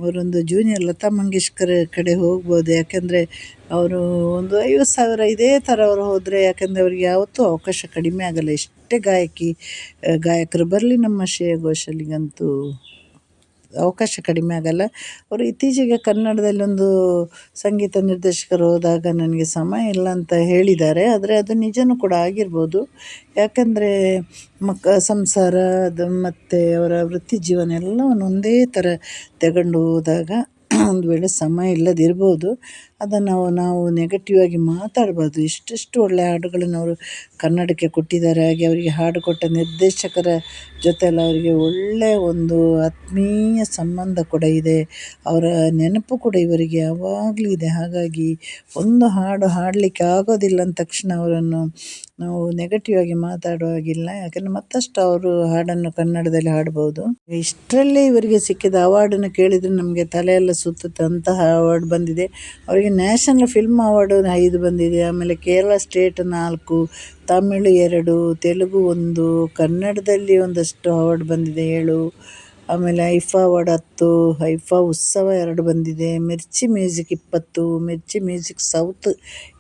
Speaker 1: ಅವರೊಂದು ಜೂನಿಯರ್ ಲತಾ ಮಂಗೇಶ್ಕರ್ ಕಡೆ ಹೋಗ್ಬೋದು. ಯಾಕೆಂದರೆ ಅವರು ಒಂದು ಐವತ್ತು ಸಾವಿರ ಇದೇ ಥರ ಅವರು ಹೋದರೆ ಯಾಕೆಂದರೆ ಅವ್ರಿಗೆ ಯಾವತ್ತೂ ಅವಕಾಶ ಕಡಿಮೆ ಆಗಲ್ಲ. ಎಷ್ಟೇ ಗಾಯಕಿ, ಗಾಯಕರು ಬರಲಿ ನಮ್ಮ ಶ್ರೇಯ ಘೋಷಾಲಿಗಂತೂ. ಅವಕಾಶ ಕಡಿಮೆ ಆಗಲ್ಲ. ಅವರು ಇತ್ತೀಚೆಗೆ ಕನ್ನಡದಲ್ಲಿ ಒಂದು ಸಂಗೀತ ನಿರ್ದೇಶಕರು ಹೋದಾಗ ನನಗೆ ಸಮಯ ಇಲ್ಲ ಅಂತ ಹೇಳಿದ್ದಾರೆ. ಆದರೆ ಅದು ನಿಜವೂ ಕೂಡ ಆಗಿರ್ಬೋದು. ಯಾಕಂದರೆ ಮಕ್ಕ ಸಂಸಾರ, ಅದು ಮತ್ತು ಅವರ ವೃತ್ತಿ ಜೀವನ ಎಲ್ಲವನ್ನು ಒಂದೇ ಥರ ತಗೊಂಡು ಹೋದಾಗ ಒಂದು ವೇಳೆ ಸಮಯ ಇಲ್ಲದಿರ್ಬೋದು. ಅದನ್ನು ನಾವು ನೆಗೆಟಿವ್ ಆಗಿ ಮಾತಾಡಬಾರ್ದು. ಎಷ್ಟೆಷ್ಟು ಒಳ್ಳೆಯ ಹಾಡುಗಳನ್ನು ಅವರು ಕನ್ನಡಕ್ಕೆ ಕೊಟ್ಟಿದ್ದಾರೆ. ಹಾಗೆ ಅವರಿಗೆ ಹಾಡು ಕೊಟ್ಟ ನಿರ್ದೇಶಕರ ಜೊತೆಯಲ್ಲಿ ಅವರಿಗೆ ಒಳ್ಳೆಯ ಒಂದು ಆತ್ಮೀಯ ಸಂಬಂಧ ಕೂಡ ಇದೆ. ಅವರ ನೆನಪು ಕೂಡ ಇವರಿಗೆ ಯಾವಾಗಲೂ ಇದೆ. ಹಾಗಾಗಿ ಒಂದು ಹಾಡು ಹಾಡಲಿಕ್ಕೆ ಆಗೋದಿಲ್ಲ ಅಂದ ತಕ್ಷಣ ಅವರನ್ನು ನಾವು ನೆಗೆಟಿವ್ ಆಗಿ ಮಾತಾಡೋ ಹಾಗಿಲ್ಲ. ಯಾಕಂದರೆ ಮತ್ತಷ್ಟು ಅವರು ಹಾಡನ್ನು ಕನ್ನಡದಲ್ಲಿ ಹಾಡ್ಬೋದು. ಇಷ್ಟರಲ್ಲೇ ಇವರಿಗೆ ಸಿಕ್ಕಿದ ಅವಾರ್ಡನ್ನು ಕೇಳಿದರೆ ನಮಗೆ ತಲೆಯೆಲ್ಲ ಸುತ್ತುತ್ತೆ. ಅವಾರ್ಡ್ ಬಂದಿದೆ. ಅವರಿಗೆ ನ್ಯಾಷನಲ್ ಫಿಲ್ಮ್ ಅವಾರ್ಡು ಐದು ಬಂದಿದೆ. ಆಮೇಲೆ ಕೇರಳ ಸ್ಟೇಟ್ ನಾಲ್ಕು, ತಮಿಳು ಎರಡು, ತೆಲುಗು ಒಂದು, ಕನ್ನಡದಲ್ಲಿ ಒಂದಷ್ಟು ಅವಾರ್ಡ್ ಬಂದಿದೆ ಏಳು. ಆಮೇಲೆ ಐಫಾ ಅವಾರ್ಡ್ ಹತ್ತು ಐಫಾ ಉತ್ಸವ ಎರಡು ಬಂದಿದೆ. ಮಿರ್ಚಿ ಮ್ಯೂಸಿಕ್ ಇಪ್ಪತ್ತು, ಮಿರ್ಚಿ ಮ್ಯೂಸಿಕ್ ಸೌತ್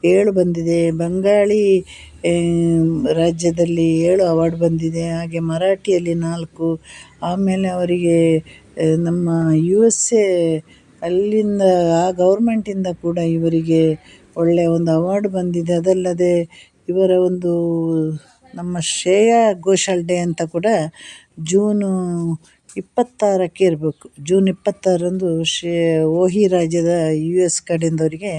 Speaker 1: ಏಳು ಬಂದಿದೆ. ಬಂಗಾಳಿ ರಾಜ್ಯದಲ್ಲಿ ಏಳು ಅವಾರ್ಡ್ ಬಂದಿದೆ. ಹಾಗೆ ಮರಾಠಿಯಲ್ಲಿ ನಾಲ್ಕು. ಆಮೇಲೆ ಅವರಿಗೆ ನಮ್ಮ ಯು ಎಸ್ ಎ ಅಲ್ಲಿಂದ ಆ ಗೌರ್ಮೆಂಟಿಂದ ಕೂಡ ಇವರಿಗೆ ಒಳ್ಳೆಯ ಒಂದು ಅವಾರ್ಡ್ ಬಂದಿದೆ. ಅದಲ್ಲದೆ ಇವರ ಒಂದು ನಮ್ಮ ಶ್ರೇಯಾ ಘೋಷಾಲ್ ಡೇ ಅಂತ ಕೂಡ ಜೂನು ಇಪ್ಪತ್ತಾರಕ್ಕೆ ಇರಬೇಕು. ಜೂನ್ ಇಪ್ಪತ್ತಾರರಂದು ಶ್ರೇ, ಓಹಿ ರಾಜ್ಯದ ಯು ಎಸ್ ಕಡೆಯಿಂದವರಿಗೆ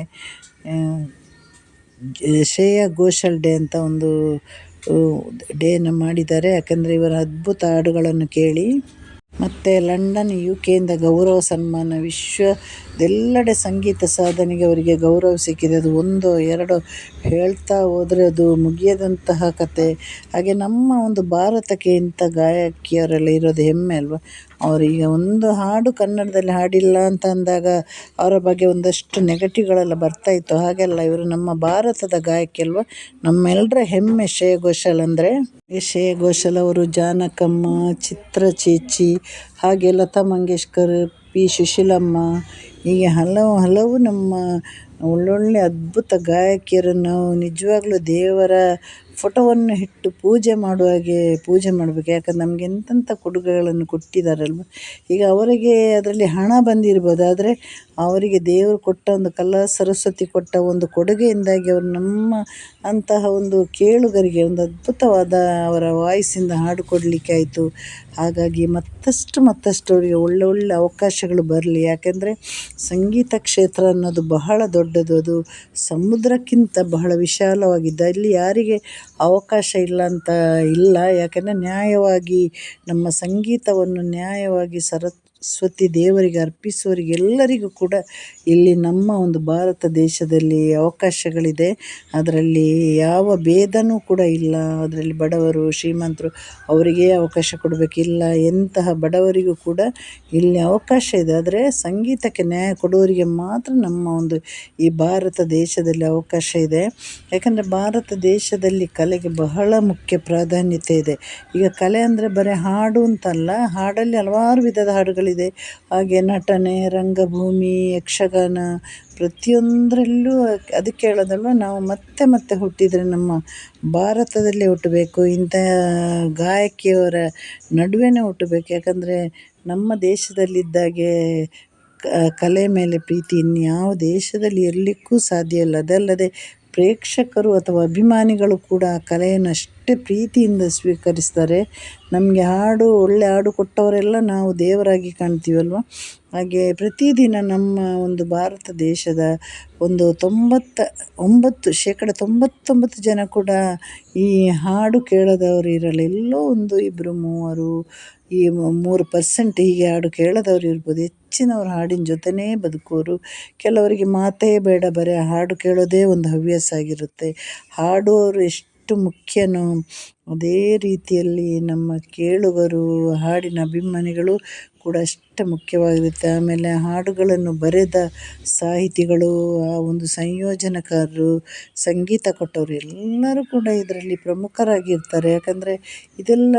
Speaker 1: ಶ್ರೇಯಾ ಘೋಷಾಲ್ ಡೇ ಅಂತ ಒಂದು ಡೇನ ಮಾಡಿದ್ದಾರೆ. ಯಾಕಂದರೆ ಇವರ ಅದ್ಭುತ ಹಾಡುಗಳನ್ನು ಕೇಳಿ ಮತ್ತು ಲಂಡನ್ ಯು ಕೆಯಿಂದ ಗೌರವ ಸನ್ಮಾನ ವಿಶ್ವದೆಲ್ಲೆಡೆ ಸಂಗೀತ ಸಾಧನೆಗೆ ಅವರಿಗೆ ಗೌರವ ಸಿಕ್ಕಿದೆ. ಅದು ಒಂದು, ಎರಡು ಹೇಳ್ತಾ ಹೋದರೆ ಅದು ಮುಗಿಯದಂತಹ ಕತೆ. ಹಾಗೆ ನಮ್ಮ ಒಂದು ಭಾರತಕ್ಕೆ ಇಂಥ ಗಾಯಕಿಯರೆಲ್ಲ ಇರೋದು ಹೆಮ್ಮೆ ಅಲ್ವಾ? ಅವರೀಗ ಒಂದು ಹಾಡು ಕನ್ನಡದಲ್ಲಿ ಹಾಡಿಲ್ಲ ಅಂತ ಅಂದಾಗ ಅವರ ಬಗ್ಗೆ ಒಂದಷ್ಟು ನೆಗೆಟಿವ್ಗಳೆಲ್ಲ ಬರ್ತಾಯಿತ್ತು ಹಾಗೆಲ್ಲ ಇವರು ನಮ್ಮ ಭಾರತದ ಗಾಯಕಿ ಅಲ್ವಾ? ನಮ್ಮೆಲ್ಲರ ಹೆಮ್ಮೆ ಶ್ರೇಯ ಘೋಷಾಲ್ ಅಂದರೆ? ಶ್ರೇಯ ಘೋಷಾಲ್ ಅವರು ಜಾನಕಮ್ಮ, ಚಿತ್ರ ಚೇಚಿ ಹಾಗೆ ಲತಾ ಮಂಗೇಶ್ಕರ್ ಪಿ. ಸುಶೀಲಮ್ಮ, ಹೀಗೆ ಹಲವು ಹಲವು ನಮ್ಮ ಒಳ್ಳೊಳ್ಳೆ ಅದ್ಭುತ ಗಾಯಕಿಯರನ್ನು ನಾವು ನಿಜವಾಗ್ಲೂ ದೇವರ ಫೋಟೋವನ್ನು ಇಟ್ಟು ಪೂಜೆ ಮಾಡುವ ಹಾಗೆ ಪೂಜೆ ಮಾಡಬೇಕು. ಯಾಕಂದ್ರೆ ನಮಗೆ ಎಂತೆಂಥ ಕೊಡುಗೆಗಳನ್ನು ಕೊಟ್ಟಿದ್ದಾರಲ್ವ. ಈಗ ಅವರಿಗೆ ಅದರಲ್ಲಿ ಹಣ ಬಂದಿರ್ಬೋದು. ಆದರೆ ಅವರಿಗೆ ದೇವರು ಕೊಟ್ಟ ಒಂದು ಕಲಾ ಸರಸ್ವತಿ ಕೊಟ್ಟ ಒಂದು ಕೊಡುಗೆಯಿಂದಾಗಿ ಅವರು ನಮ್ಮ ಅಂತಹ ಒಂದು ಕೇಳುಗರಿಗೆ ಒಂದು ಅದ್ಭುತವಾದ ಅವರ ವಾಯ್ಸಿಂದ ಹಾಡು ಕೊಡಲಿಕ್ಕೆ ಆಯಿತು. ಹಾಗಾಗಿ ಮತ್ತಷ್ಟು ಮತ್ತಷ್ಟು ಅವರಿಗೆ ಒಳ್ಳೊಳ್ಳೆ ಒಳ್ಳೆ ಅವಕಾಶಗಳು ಬರಲಿ. ಯಾಕೆಂದರೆ ಸಂಗೀತ ಕ್ಷೇತ್ರ ಅನ್ನೋದು ಬಹಳ ದೊಡ್ಡದು. ಅದು ಸಮುದ್ರಕ್ಕಿಂತ ಬಹಳ ವಿಶಾಲವಾಗಿದ್ದು ಅಲ್ಲಿ ಯಾರಿಗೆ ಅವಕಾಶ ಇಲ್ಲ ಅಂತ ಇಲ್ಲ. ಯಾಕೆಂದರೆ ನ್ಯಾಯವಾಗಿ ನಮ್ಮ ಸಂಗೀತವನ್ನು ನ್ಯಾಯವಾಗಿ ಸರಸ್ವತಿ ದೇವರಿಗೆ ಅರ್ಪಿಸುವವರಿಗೆಲ್ಲರಿಗೂ ಕೂಡ ಇಲ್ಲಿ ನಮ್ಮ ಒಂದು ಭಾರತ ದೇಶದಲ್ಲಿ ಅವಕಾಶಗಳಿದೆ. ಅದರಲ್ಲಿ ಯಾವ ಭೇದನೂ ಕೂಡ ಇಲ್ಲ. ಅದರಲ್ಲಿ ಬಡವರು, ಶ್ರೀಮಂತರು ಅವರಿಗೇ ಅವಕಾಶ ಕೊಡಬೇಕಿಲ್ಲ ಎಂತಹ ಬಡವರಿಗೂ ಕೂಡ ಇಲ್ಲಿ ಅವಕಾಶ ಇದೆ. ಆದರೆ ಸಂಗೀತಕ್ಕೆ ನ್ಯಾಯ ಕೊಡೋರಿಗೆ ಮಾತ್ರ ನಮ್ಮ ಒಂದು ಈ ಭಾರತ ದೇಶದಲ್ಲಿ ಅವಕಾಶ ಇದೆ. ಯಾಕಂದರೆ ಭಾರತ ದೇಶದಲ್ಲಿ ಕಲೆಗೆ ಬಹಳ ಮುಖ್ಯ ಪ್ರಾಧಾನ್ಯತೆ ಇದೆ. ಈಗ ಕಲೆ ಅಂದರೆ ಬರೀ ಹಾಡು ಅಂತಲ್ಲ, ಹಾಡಲ್ಲಿ ಹಲವಾರು ವಿಧದ ಹಾಡುಗಳಿದೆ. ಹಾಗೆ ನಟನೆ, ರಂಗಭೂಮಿ, ಯಕ್ಷಗಾನ ಪ್ರತಿಯೊಂದರಲ್ಲೂ ಅದಕ್ಕೆ ಹೇಳೋದಲ್ವ ನಾವು ಮತ್ತೆ ಮತ್ತೆ ಹುಟ್ಟಿದರೆ ನಮ್ಮ ಭಾರತದಲ್ಲೇ ಹುಟ್ಟಬೇಕು, ಇಂಥ ಗಾಯಕಿಯವರ ನಡುವೆನೇ ಹುಟ್ಟಬೇಕು. ಯಾಕಂದರೆ ನಮ್ಮ ದೇಶದಲ್ಲಿದ್ದಾಗೆ ಕಲೆ ಮೇಲೆ ಪ್ರೀತಿ ಇನ್ಯಾವ ದೇಶದಲ್ಲಿ ಇರಲಿಕ್ಕೂ ಸಾಧ್ಯ ಇಲ್ಲ. ಅದಲ್ಲದೆ ಪ್ರೇಕ್ಷಕರು ಅಥವಾ ಅಭಿಮಾನಿಗಳು ಕೂಡ ಕಲೆಯನ್ನು ಅಷ್ಟೇ ಪ್ರೀತಿಯಿಂದ ಸ್ವೀಕರಿಸ್ತಾರೆ. ನಮಗೆ ಹಾಡು, ಒಳ್ಳೆ ಹಾಡು ಕೊಟ್ಟವರೆಲ್ಲ ನಾವು ದೇವರಾಗಿ ಕಾಣ್ತೀವಲ್ವ? ಹಾಗೆ ಪ್ರತಿದಿನ ನಮ್ಮ ಒಂದು ಭಾರತ ದೇಶದ ಒಂದು ತೊಂಬತ್ತ, ಒಂಬತ್ತು ಶೇಕಡ ತೊಂಬತ್ತೊಂಬತ್ತು ಜನ ಕೂಡ ಈ ಹಾಡು ಕೇಳದವರು ಇರಲ್ಲ. ಎಲ್ಲೋ ಒಂದು ಇಬ್ಬರು ಮೂವರು, ಈ ಮೂರು ಪರ್ಸೆಂಟ್ ಹೀಗೆ ಹಾಡು ಕೇಳದವ್ರು ಇರ್ಬೋದು. ಹೆಚ್ಚಿನವ್ರು ಹಾಡಿನ ಜೊತೆನೇ ಬದುಕೋರು ಕೆಲವರಿಗೆ ಮಾತೇ ಬೇಡ, ಬರೀ ಹಾಡು ಕೇಳೋದೇ ಒಂದು ಹವ್ಯಾಸ ಆಗಿರುತ್ತೆ. ಹಾಡುವವರು ಎಷ್ಟು ಮುಖ್ಯನೋ ಅದೇ ರೀತಿಯಲ್ಲಿ ನಮ್ಮ ಕೇಳುವರು ಹಾಡಿನ ಅಭಿಮಾನಿಗಳು ಕೂಡ ಅಷ್ಟೇ ಮುಖ್ಯವಾಗಿರುತ್ತೆ ಆಮೇಲೆ ಹಾಡುಗಳನ್ನು ಬರೆದ ಸಾಹಿತಿಗಳು, ಆ ಒಂದು ಸಂಯೋಜನಕಾರರು, ಸಂಗೀತ ಕೊಟ್ಟವರು ಎಲ್ಲರೂ ಕೂಡ ಇದರಲ್ಲಿ ಪ್ರಮುಖರಾಗಿರ್ತಾರೆ. ಯಾಕಂದರೆ ಇದೆಲ್ಲ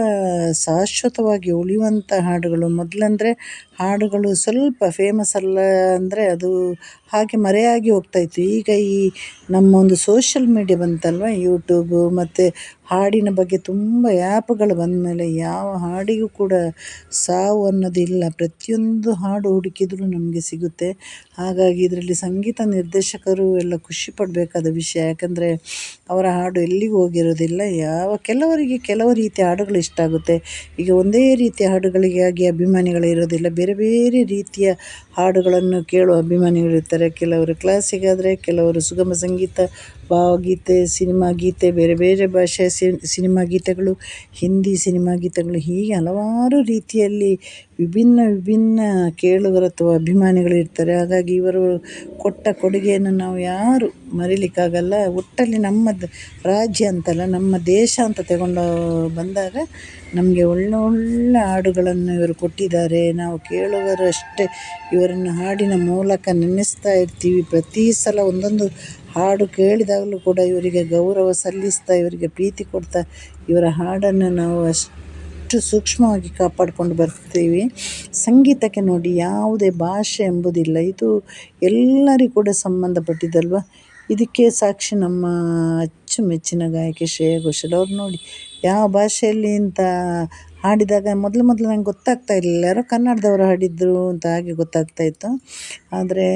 Speaker 1: ಶಾಶ್ವತವಾಗಿ ಉಳಿಯುವಂಥ ಹಾಡುಗಳು. ಮೊದಲಂದರೆ ಹಾಡುಗಳು ಸ್ವಲ್ಪ ಫೇಮಸ್ ಅಲ್ಲ ಅಂದರೆ ಅದು ಹಾಗೆ ಮರೆಯಾಗಿ ಹೋಗ್ತಾಯಿತ್ತು ಈಗ ಈ ನಮ್ಮ ಒಂದು ಸೋಷಲ್ ಮೀಡಿಯಾ ಬಂತಲ್ವ? ಯೂಟ್ಯೂಬು ಮತ್ತು ಹಾಡಿನ ಬಗ್ಗೆ ತುಂಬ ಆ್ಯಪ್ಗಳು ಬಂದಮೇಲೆ ಯಾವ ಹಾಡಿಗೂ ಕೂಡ ಸಾವು ಅನ್ನೋದಿಲ್ಲ. ಪ್ರತಿಯೊಂದು ಹಾಡು ಹುಡುಕಿದರೂ ನಮಗೆ ಸಿಗುತ್ತೆ. ಹಾಗಾಗಿ ಇದರಲ್ಲಿ ಸಂಗೀತ ನಿರ್ದೇಶಕರು ಎಲ್ಲ ಖುಷಿ ಪಡಬೇಕಾದ ವಿಷಯ. ಯಾಕಂದರೆ ಅವರ ಹಾಡು ಎಲ್ಲಿಗೂ ಹೋಗಿರೋದಿಲ್ಲ. ಯಾವ, ಕೆಲವರಿಗೆ ಕೆಲವು ರೀತಿಯ ಹಾಡುಗಳು ಇಷ್ಟ ಆಗುತ್ತೆ. ಈಗ ಒಂದೇ ರೀತಿಯ ಹಾಡುಗಳಿಗಾಗಿ ಅಭಿಮಾನಿಗಳು ಇರೋದಿಲ್ಲ. ಬೇರೆ ಬೇರೆ ರೀತಿಯ ಹಾಡುಗಳನ್ನು ಕೇಳುವ ಅಭಿಮಾನಿಗಳಿರ್ತಾರೆ ಕೆಲವರು ಕ್ಲಾಸಿಗಾದರೆ ಕೆಲವರು ಸುಗಮ ಸಂಗೀತ, ಭಾವಗೀತೆ ಸಿನಿಮಾ ಗೀತೆ, ಬೇರೆ ಬೇರೆ ಭಾಷೆಯ ಸಿನಿಮಾ ಗೀತೆಗಳು, ಹಿಂದಿ ಸಿನಿಮಾ ಗೀತೆಗಳು, ಹೀಗೆ ಹಲವಾರು ರೀತಿಯಲ್ಲಿ ವಿಭಿನ್ನ ವಿಭಿನ್ನ ಕೇಳುಗರು ಅಥವಾ ಅಭಿಮಾನಿಗಳಿರ್ತಾರೆ ಹಾಗಾಗಿ ಇವರು ಕೊಟ್ಟ ಕೊಡುಗೆಯನ್ನು ನಾವು ಯಾರು ಮರಿಲಿಕ್ಕಾಗಲ್ಲ. ಒಟ್ಟಲ್ಲಿ ನಮ್ಮದು ರಾಜ್ಯ ಅಂತಲ್ಲ, ನಮ್ಮ ದೇಶ ಅಂತ ತಗೊಂಡು ಬಂದಾಗ ನಮಗೆ ಒಳ್ಳೆ ಒಳ್ಳೆ ಹಾಡುಗಳನ್ನು ಇವರು ಕೊಟ್ಟಿದ್ದಾರೆ. ನಾವು ಕೇಳುವರು ಅಷ್ಟೇ. ಇವರನ್ನು ಹಾಡಿನ ಮೂಲಕ ನೆನೆಸ್ತಾ ಇರ್ತೀವಿ. ಪ್ರತಿ ಸಲ ಒಂದೊಂದು ಹಾಡು ಕೇಳಿದಾಗಲೂ ಕೂಡ ಇವರಿಗೆ ಗೌರವ ಸಲ್ಲಿಸ್ತಾ, ಇವರಿಗೆ ಪ್ರೀತಿ ಕೊಡ್ತಾ ಇವರ ಹಾಡನ್ನು ನಾವು ಅಷ್ಟು ಸೂಕ್ಷ್ಮವಾಗಿ ಕಾಪಾಡಿಕೊಂಡು ಬರ್ತೀವಿ. ಸಂಗೀತಕ್ಕೆ ನೋಡಿ ಯಾವುದೇ ಭಾಷೆ ಎಂಬುದಿಲ್ಲ. ಇದು ಎಲ್ಲರಿಗೂ ಕೂಡ ಸಂಬಂಧಪಟ್ಟಿದ್ದಲ್ವ? ಇದಕ್ಕೆ ಸಾಕ್ಷಿ ನಮ್ಮ ಅಚ್ಚುಮೆಚ್ಚಿನ ಗಾಯಕಿ ಶ್ರೇಯ ಘೋಷಾಲ್ ಅವ್ರು ನೋಡಿ. ಯಾವ ಭಾಷೆಯಲ್ಲಿ ಅಂತ ಹಾಡಿದಾಗ ಮೊದಲು ಮೊದಲು ನಂಗೆ ಗೊತ್ತಾಗ್ತಾ ಇರಲಿಲ್ಲ. ಯಾರೋ ಕನ್ನಡದವರು ಹಾಡಿದ್ರು ಅಂತ ಹಾಗೆ ಗೊತ್ತಾಗ್ತಾ ಇತ್ತು. ಆದರೆ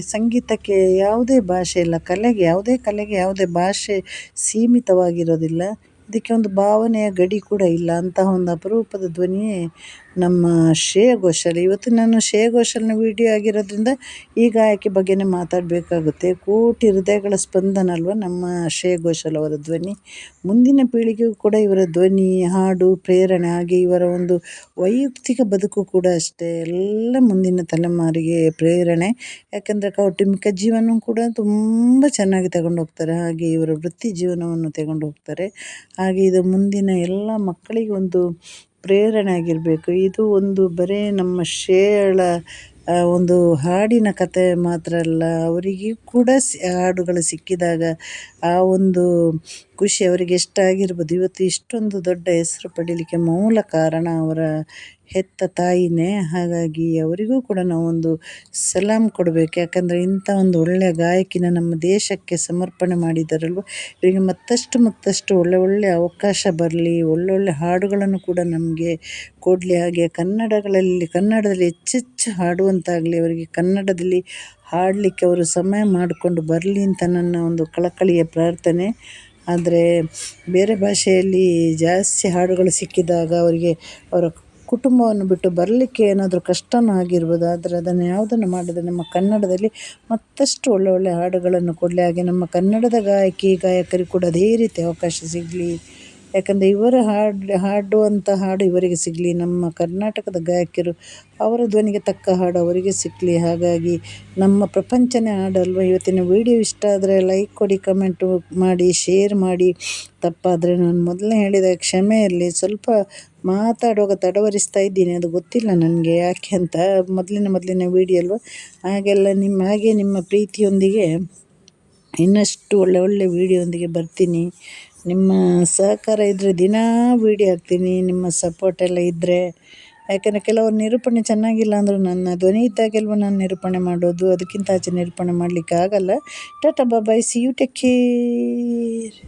Speaker 1: ಸಂಗೀತಕ್ಕೆ ಯಾವುದೇ ಭಾಷೆ ಇಲ್ಲ. ಕಲೆಗೆ ಯಾವುದೇ ಕಲೆಗೆ ಯಾವುದೇ ಭಾಷೆ ಸೀಮಿತವಾಗಿರೋದಿಲ್ಲ. ಇದಕ್ಕೆ ಒಂದು ಭಾವನೆಯ ಗಡಿ ಕೂಡ ಇಲ್ಲ. ಅಂತಹ ಒಂದು ಅಪರೂಪದ ಧ್ವನಿಯೇ ನಮ್ಮ ಶ್ರೇಯ ಘೋಷಾಲ್. ಇವತ್ತು ನಾನು ಶ್ರೇಯ ಘೋಷಾಲ್ನ ವಿಡಿಯೋ ಆಗಿರೋದ್ರಿಂದ ಈ ಗಾಯಕಿ ಬಗ್ಗೆನೇ ಮಾತಾಡಬೇಕಾಗುತ್ತೆ. ಕೋಟಿ ಹೃದಯಗಳ ಸ್ಪಂದನ ಅಲ್ವ ನಮ್ಮ ಶ್ರೇಯ ಘೋಷಾಲ್ ಅವರ ಧ್ವನಿ. ಮುಂದಿನ ಪೀಳಿಗೆಗೂ ಕೂಡ ಇವರ ಧ್ವನಿ, ಹಾಡು, ಪ್ರೇರಣೆ, ಹಾಗೆ ಇವರ ಒಂದು ವೈಯಕ್ತಿಕ ಬದುಕು ಕೂಡ ಅಷ್ಟೇ. ಎಲ್ಲ ಮುಂದಿನ ತಲೆಮಾರಿಗೆ ಪ್ರೇರಣೆ. ಯಾಕಂದರೆ ಕೌಟುಂಬಿಕ ಜೀವನ ಕೂಡ ತುಂಬ ಚೆನ್ನಾಗಿ ತಗೊಂಡು ಹೋಗ್ತಾರೆ ಹಾಗೆ ಇವರ ವೃತ್ತಿ ಜೀವನವನ್ನು ತಗೊಂಡು ಹೋಗ್ತಾರೆ ಹಾಗೆ ಇದು ಮುಂದಿನ ಎಲ್ಲ ಮಕ್ಕಳಿಗೆ ಒಂದು ಪ್ರೇರಣೆ ಆಗಿರಬೇಕು ಇದು ಒಂದು ಬರೇ ನಮ್ಮ ಶೇಳ ಒಂದು ಹಾಡಿನ ಕತೆ ಮಾತ್ರ ಅಲ್ಲ, ಅವರಿಗೆ ಕೂಡ ಸಿ ಹಾಡುಗಳು ಸಿಕ್ಕಿದಾಗ ಆ ಒಂದು ಖುಷಿ ಅವರಿಗೆ ಎಷ್ಟಾಗಿರ್ಬೋದು. ಇವತ್ತು ಇಷ್ಟೊಂದು ದೊಡ್ಡ ಹೆಸರು ಪಡೀಲಿಕ್ಕೆ ಮೂಲ ಕಾರಣ ಅವರ ಹೆತ್ತ ತಾಯಿನೇ, ಹಾಗಾಗಿ ಅವರಿಗೂ ಕೂಡ ನಾವೊಂದು ಸಲಾಮ್ ಕೊಡಬೇಕು. ಯಾಕಂದರೆ ಇಂಥ ಒಂದು ಒಳ್ಳೆಯ ಗಾಯಕಿನ ನಮ್ಮ ದೇಶಕ್ಕೆ ಸಮರ್ಪಣೆ ಮಾಡಿದ್ದಾರಲ್ವ ಇವರಿಗೆ ಮತ್ತಷ್ಟು ಮತ್ತಷ್ಟು ಒಳ್ಳೆ ಒಳ್ಳೆಯ ಅವಕಾಶ ಬರಲಿ ಒಳ್ಳೊಳ್ಳೆ ಹಾಡುಗಳನ್ನು ಕೂಡ ನಮಗೆ ಕೊಡಲಿ. ಹಾಗೆ ಕನ್ನಡಗಳಲ್ಲಿ, ಕನ್ನಡದಲ್ಲಿ ಹೆಚ್ಚೆಚ್ಚು ಹಾಡುವಂತಾಗಲಿ, ಅವರಿಗೆ ಕನ್ನಡದಲ್ಲಿ ಹಾಡಲಿಕ್ಕೆ ಅವರು ಸಮಯ ಮಾಡಿಕೊಂಡು ಬರಲಿ ಅಂತ ನನ್ನ ಒಂದು ಕಳಕಳಿಯ ಪ್ರಾರ್ಥನೆ. ಆದರೆ ಬೇರೆ ಭಾಷೆಯಲ್ಲಿ ಜಾಸ್ತಿ ಹಾಡುಗಳು ಸಿಕ್ಕಿದಾಗ ಅವರಿಗೆ ಅವರ ಕುಟುಂಬವನ್ನು ಬಿಟ್ಟು ಬರಲಿಕ್ಕೆ ಏನಾದರೂ ಕಷ್ಟನೂ ಆಗಿರ್ಬೋದು, ಆದರೆ ಅದನ್ನು ಯಾವುದನ್ನು ಮಾಡಿದರೆ ನಮ್ಮ ಕನ್ನಡದಲ್ಲಿ ಮತ್ತಷ್ಟು ಒಳ್ಳೆ ಒಳ್ಳೆ ಹಾಡುಗಳನ್ನು ಕೊಡಲಿ. ಹಾಗೆ ನಮ್ಮ ಕನ್ನಡದ ಗಾಯಕಿ ಗಾಯಕರಿಗೆ ಕೂಡ ಅದೇ ರೀತಿ ಅವಕಾಶ ಸಿಗಲಿ. ಯಾಕಂದರೆ ಇವರ ಹಾಡು ಹಾಡುವಂಥ ಹಾಡು ಇವರಿಗೆ ಸಿಗಲಿ. ನಮ್ಮ ಕರ್ನಾಟಕದ ಗಾಯಕಿಯರು ಅವರ ಧ್ವನಿಗೆ ತಕ್ಕ ಹಾಡು ಅವರಿಗೆ ಸಿಗಲಿ. ಹಾಗಾಗಿ ನಮ್ಮ ಪ್ರಪಂಚನೇ ಹಾಡಲ್ವ? ಇವತ್ತಿನ ವಿಡಿಯೋ ಇಷ್ಟ ಆದರೆ ಲೈಕ್ ಕೊಡಿ ಕಮೆಂಟು ಮಾಡಿ ಶೇರ್ ಮಾಡಿ. ತಪ್ಪಾದರೆ ನಾನು ಮೊದಲೇ ಹೇಳಿದ ಕ್ಷಮೆಯಲ್ಲಿ ಸ್ವಲ್ಪ ಮಾತಾಡುವಾಗ ತಡವರಿಸ್ತಾ ಇದ್ದೀನಿ. ಅದು ಗೊತ್ತಿಲ್ಲ ನನಗೆ ಯಾಕೆ ಅಂತ. ಮೊದಲಿನ ಮೊದಲಿನ ವಿಡಿಯೋ ಅಲ್ವ? ಹಾಗೆಲ್ಲ ನಿಮ್ಮ, ಹಾಗೆ ನಿಮ್ಮ ಪ್ರೀತಿಯೊಂದಿಗೆ ಇನ್ನಷ್ಟು ಒಳ್ಳೆ ಒಳ್ಳೆ ವೀಡಿಯೋದೊಂದಿಗೆ ಬರ್ತೀನಿ. ನಿಮ್ಮ ಸಹಕಾರ ಇದ್ದರೆ ದಿನಾ ವೀಡಿಯೋ ಹಾಕ್ತೀನಿ, ನಿಮ್ಮ ಸಪೋರ್ಟ್ ಎಲ್ಲ ಇದ್ದರೆ ಯಾಕೆಂದರೆ ಕೆಲವರು ನಿರೂಪಣೆ ಚೆನ್ನಾಗಿಲ್ಲ ಅಂದರೂ ನನ್ನ ಧ್ವನಿ ಇದ್ದಾಗೆಲ್ವ ನಾನು ನಿರೂಪಣೆ ಮಾಡೋದು, ಅದಕ್ಕಿಂತ ಆಚೆ ನಿರೂಪಣೆ ಮಾಡಲಿಕ್ಕೆ ಆಗಲ್ಲ tata bye see you take care